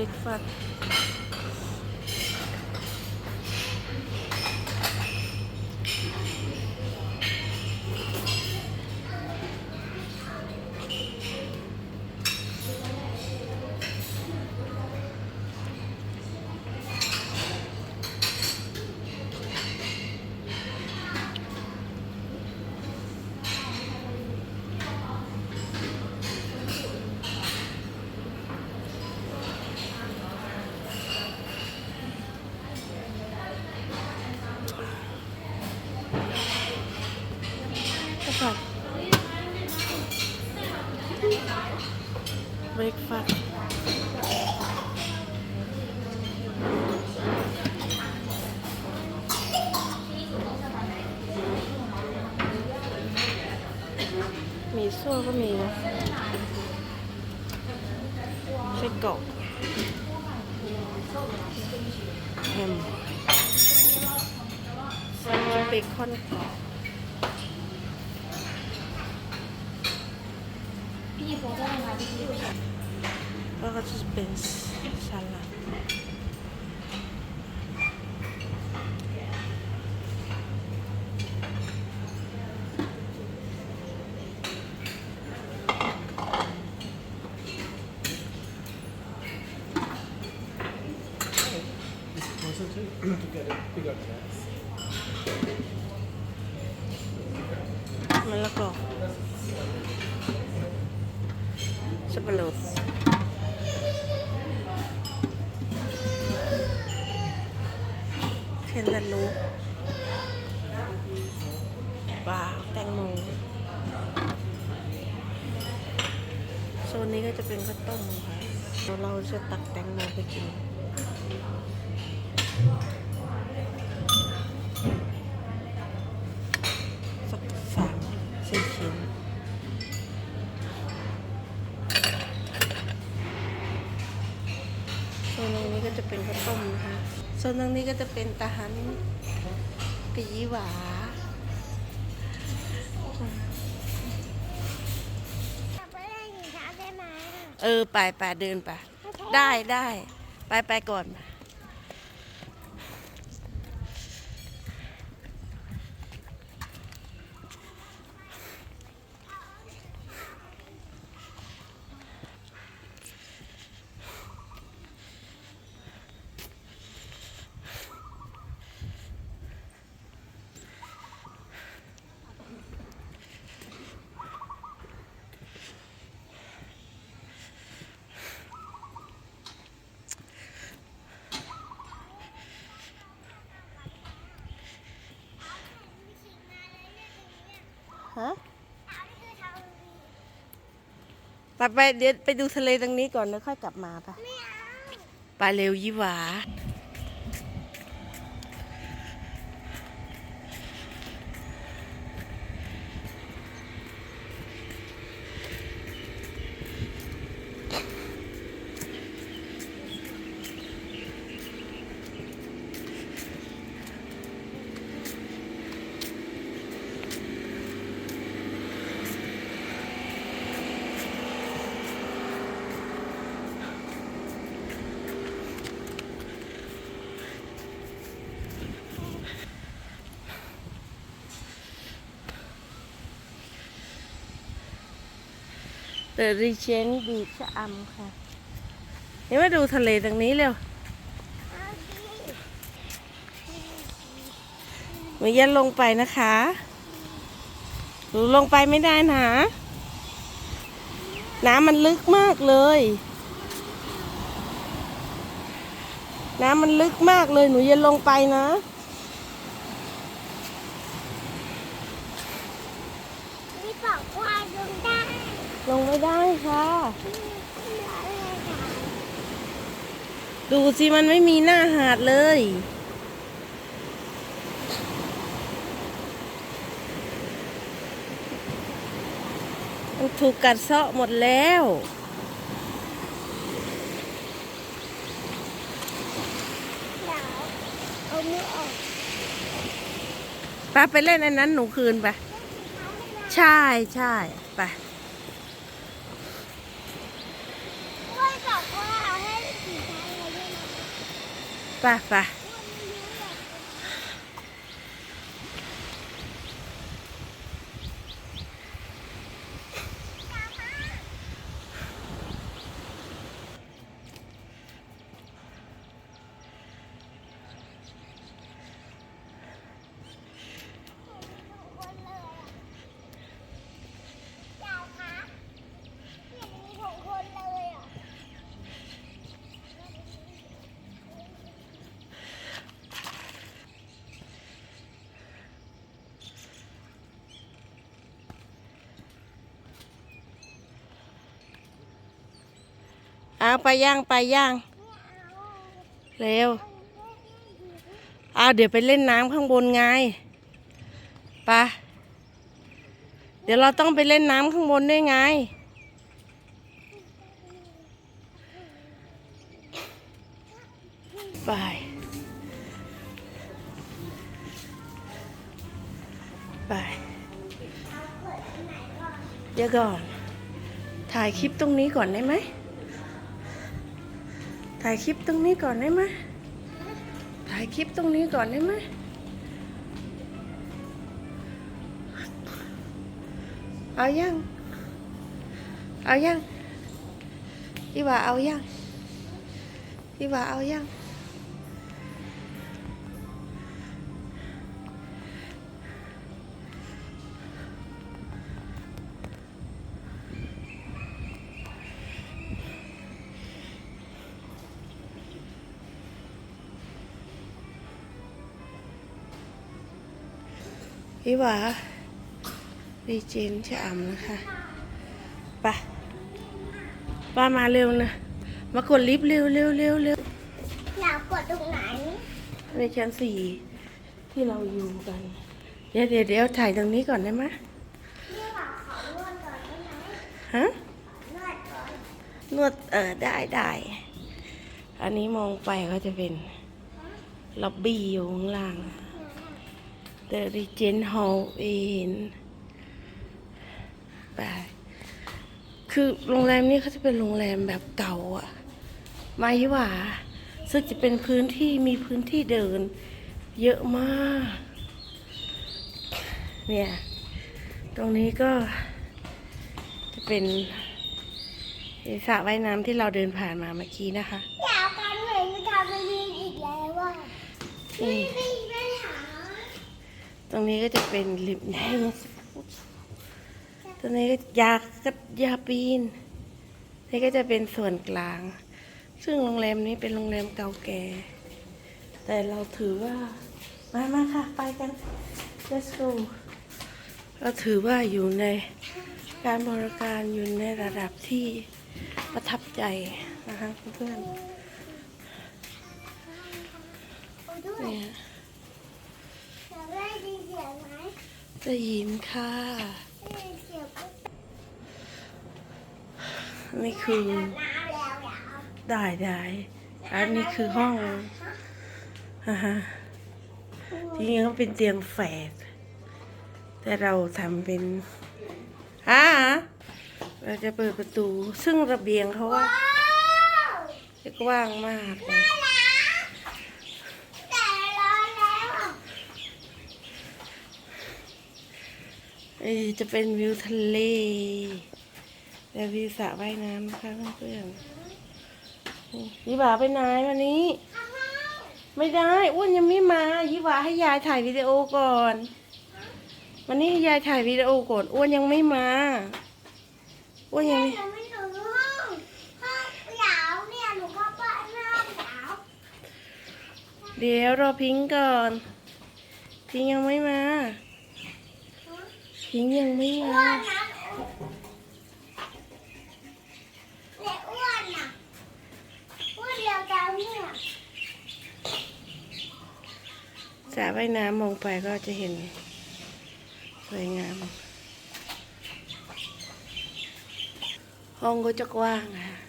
รกฟาสต์ เบรกฟาสมีโซ่วก็มีนะไส้กรอกแฮมเบคอนกรอบ พี่ โพสต์ได้ไห ปลาแตงโมโซนนี้ก็จะเป็นข้าวต้มค่ะเราจะตักแตงโมไปกินสักสามสี่ชิ้นโซนตรงนี้ก็จะเป็นข้าวต้มนะคะโซนตรงนี้ก็จะเป็นตาหันปีหวาไออไปไปเดินไปได้ได้ไปไปก่อน ฮะไปไปเดี๋ยวไปดูทะเลตรงนี้ก่อนแล้วค่อยกลับมาปะไปเร็วยี่หวา เดอรีเจนบีชะอำค่ะเดี๋ยวมาดูทะเลตรงนี้เร็วหนูยันลงไปนะคะหนูลงไปไม่ได้นะ น้ำมันลึกมากเลย น้ำมันลึกมากเลย หนูย่าลงไปนะมีปากควา ลงไม่ได้ค่ะอะไรค่ะ ดูสิมันไม่มีหน้าหาดเลย มันถูกกัดเซาะหมดแล้วเดี๋ยวเอามือออกป้าไปเล่นอันนั้นหนูคืนไป ใช่ใช่ไป กล้วยบอกว่าเอาให้สีข ป่ะ เอาไปย่างไปย่างเร็วเอาเดี๋ยวไปเล่นน้ำข้างบนไงไปะเดี๋ยวเราต้องไปเล่นน้ำข้างบนด้วยไง ไป ไป เดี๋ยวก่อน ถ่ายคลิปตรงนี้ก่อนได้ไหม ถ่ายคลิปตรงนี้ก่อนได้ไหมถ่ายคลิปตรงนี้ก่อนได้ไหมเอายัง เอายังพี่ว่าเอายังพี่ว่าเอายัง พี่หวารีเจนชะอำนะคะไปป้ามาเร็วนะ มากดลิฟต์เร็วเร็วเร็วเร็วอยากกดตรงไหน ในชั้นสี่ที่เราอยู่กัน เดี๋ยวเดี๋ยวเดี๋ยวถ่ายตรงนี้ก่อนได้ไหมพี่หวังขอนวดก่อนได้ไหมฮะนวดก่อนนวดเออได้ได้อันนี้มองไปก็จะเป็นล็อบบี้อยู่ข้างล่าง The Regent Hall in ไปคือโรงแรมนี้เขาจะเป็นโรงแรมแบบเก่าอะมายิหว่า ซึ่งจะเป็นพื้นที่มีพื้นที่เดิน เยอะมาก เนี่ย ตรงนี้ก็จะเป็นสระว่ายน้ำที่เราเดินผ่านมาเมื่อกี้นะคะอยากกันเหมือนจะทำไปยิงอีกแล้วอะ อืม ไม่ไม่หา ต รงนี้ก็จะเป็นริมแห้งตรงนี้ก็ยาก็ยาปีน นี่ก็จะเป็นส่วนกลาง ซึ่งโรงแรมนี้เป็นโรงแรมเก่าแก่ แต่เราถือว่า มามาค่ะ ไปกัน let's go เราถือว่าอยู่ในการบริการอยู่ในระดับที่ประทับใจนะคะเพื่อนเนี่ย จะได้ยินเสียงไหม ได้ยินค่ะได้ยินเสียงปุ๊บนี่คือน้ำแล้วอยากเอาได้ได้อันนี้คือห้องอ่าฮะจริงๆก็เป็นเตียงแฝดแต่เราทำเป็นอ่าเราจะเปิดประตูซึ่งระเบียงเขาว่าว้าวจะกว้างมากเลย แต่ร้อนแล้วอะ จะเป็นวิวทะเลและวิวสระว่ายน้ำนะคะเพื่อนๆยี่หวาไปไหนวันนี้ ไม่ได้อ้วนยังไม่มายี่หวาให้ยายถ่ายวิดีโอก่อน วันนี้ให้ยายถ่ายวิดีโอก่อนอ้วนยังไม่มาอ้วนยังไม่ถึงห้องห้องหนาวเนี่ยหนูก็เปิดห้องหนาวเดี๋ยวรอพิงก่อน พิงยังไม่มา พิงค์ยังไม่อ้วมานนะเด็กอ้วนน่ะอ้วนเดียวกันเนี่ยสระว่ายน้ำมองไปก็จะเห็น สวยงาม ห้องก็จะกว้างค่ะ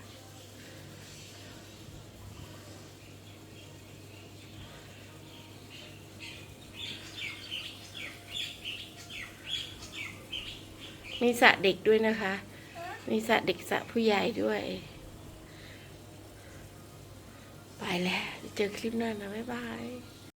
มีสระเด็กด้วยนะคะ มีสระเด็กสระผู้ใหญ่ด้วย ไปแล้ว เจอคลิปหน้านะ บ๊ายบาย